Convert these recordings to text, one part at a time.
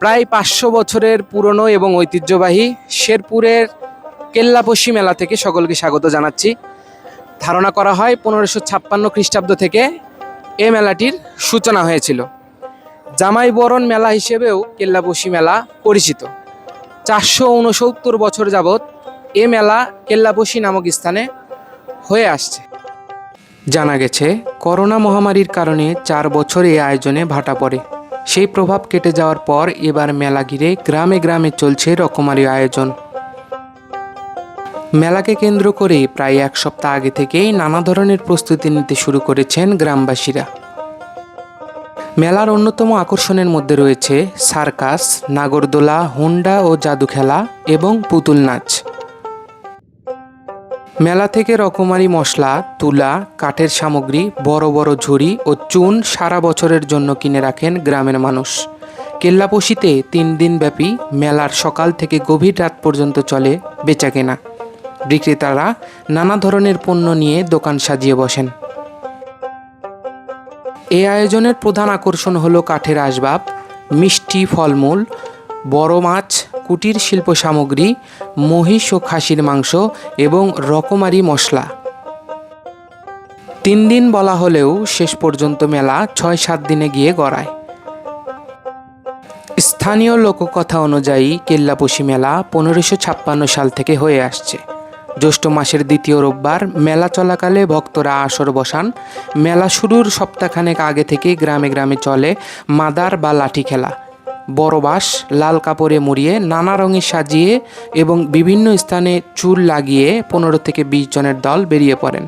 প্রায় পাঁচশো বছরের পুরনো এবং ঐতিহ্যবাহী শেরপুরের কেল্লাপশি মেলা থেকে সকলকে স্বাগত জানাচ্ছি। ধারণা করা হয় পনেরোশো ছাপ্পান্ন খ্রিস্টাব্দ থেকে এ মেলাটির সূচনা হয়েছিল। জামাই বরণ মেলা হিসেবেও কেল্লাপশি মেলা পরিচিত। চারশো উনসত্তর বছর যাবৎ এ মেলা কেল্লাপশি নামক স্থানে হয়ে আসছে। জানা গেছে, করোনা মহামারীর কারণে চার বছর এই আয়োজনে ভাটা পড়ে। সেই প্রভাব কেটে যাওয়ার পর এবার মেলা ঘিরে গ্রামে গ্রামে চলছে রকমারি আয়োজন। মেলাকে কেন্দ্র করে প্রায় এক সপ্তাহ আগে থেকেই নানা ধরনের প্রস্তুতি নিতে শুরু করেছেন গ্রামবাসীরা। মেলার অন্যতম আকর্ষণের মধ্যে রয়েছে সার্কাস, নাগরদোলা, হুন্ডা ও জাদু খেলা এবং পুতুল নাচ। মেলা থেকে রকমারি মশলা, তুলা, কাঠের সামগ্রী, বড় বড় ঝুড়ি ও চুন সারা বছরের জন্য কিনে রাখেন গ্রামের মানুষ। কেল্লাপশিতে তিন দিনব্যাপী মেলার সকাল থেকে গভীর রাত পর্যন্ত চলে বেচাকেনা। বিক্রেতারা নানা ধরনের পণ্য নিয়ে দোকান সাজিয়ে বসেন। এই আয়োজনের প্রধান আকর্ষণ হলো কাঠের আসবাব, মিষ্টি ফলমূল, বড় মাছ কুটির শিল্প সামগ্রী, মহিষ ও খাসির মাংস এবং রকমারি মশলা। তিন দিন বলা হলেও শেষ পর্যন্ত মেলা ছয় সাত দিনে গিয়ে গড়ায়। স্থানীয় লোককথা অনুযায়ী কেল্লাপশি মেলা পনেরোশো ছাপ্পান্ন সাল থেকে হয়ে আসছে। জ্যৈষ্ঠ মাসের দ্বিতীয় রোববার মেলা চলাকালে ভক্তরা আসর বসান। মেলা শুরুর সপ্তাহখানেক আগে থেকে গ্রামে গ্রামে চলে মাদার বা লাঠি খেলা। বড় লাল কাপড়ে মুড়িয়ে, নানা রঙে সাজিয়ে এবং বিভিন্ন স্থানে চুল লাগিয়ে পনেরো থেকে বিশ জনের দল বেরিয়ে পড়েন।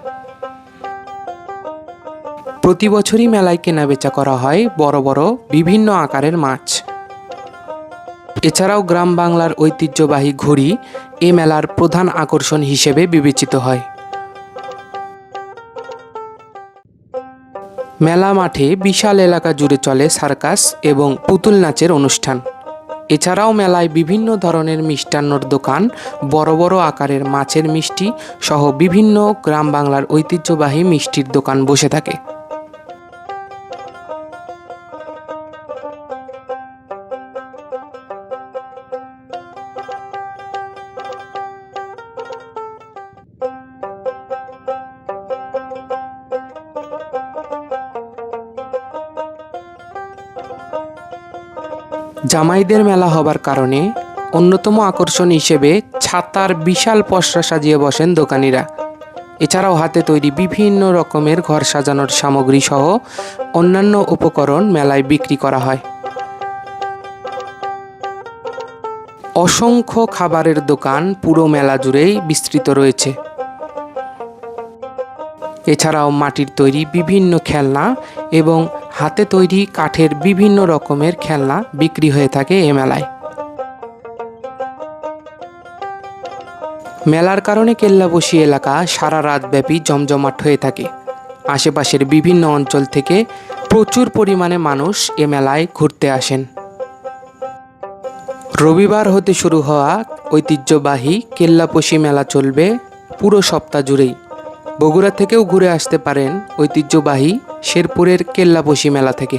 প্রতি বছরই মেলায় কেনাবেচা করা হয় বড় বড়, বিভিন্ন আকারের মাছ। এছাড়াও গ্রাম বাংলার ঐতিহ্যবাহী ঘুড়ি এ মেলার প্রধান আকর্ষণ হিসেবে বিবেচিত হয়। মেলা মাঠে বিশাল এলাকা জুড়ে চলে সার্কাস এবং পুতুল নাচের অনুষ্ঠান। এছাড়াও মেলায় বিভিন্ন ধরনের মিষ্টান্নর দোকান, বড় বড় আকারের মাছের মিষ্টি সহ বিভিন্ন গ্রাম বাংলার ঐতিহ্যবাহী মিষ্টির দোকান বসে থাকে। জামাইদের মেলা হবার কারণে অন্যতম আকর্ষণ হিসেবে ছাতার বিশাল পসরা সাজিয়ে বসেন দোকানিরা। এছাড়াও হাতে তৈরি বিভিন্ন রকমের ঘর সাজানোর সামগ্রী সহ অন্যান্য উপকরণ মেলায় বিক্রি করা হয়। অসংখ্য খাবারের দোকান পুরো মেলা জুড়েই বিস্তৃত রয়েছে। এছাড়াও মাটির তৈরি বিভিন্ন খেলনা এবং হাতে তৈরি কাঠের বিভিন্ন রকমের খেলনা বিক্রি হয়ে থাকে এ মেলায়। মেলার কারণে কেল্লাবসী এলাকা সারা রাতব্যাপী জমজমাট হয়ে থাকে। আশেপাশের বিভিন্ন অঞ্চল থেকে প্রচুর পরিমাণে মানুষ এ মেলায় ঘুরতে আসেন। রবিবার হতে শুরু হওয়া ঐতিহ্যবাহী কেল্লাপশি মেলা চলবে পুরো সপ্তাহ জুড়েই। বগুড়া থেকেও ঘুরে আসতে পারেন ঐতিহ্যবাহী শেরপুরের কেল্লাপশি মেলা থেকে।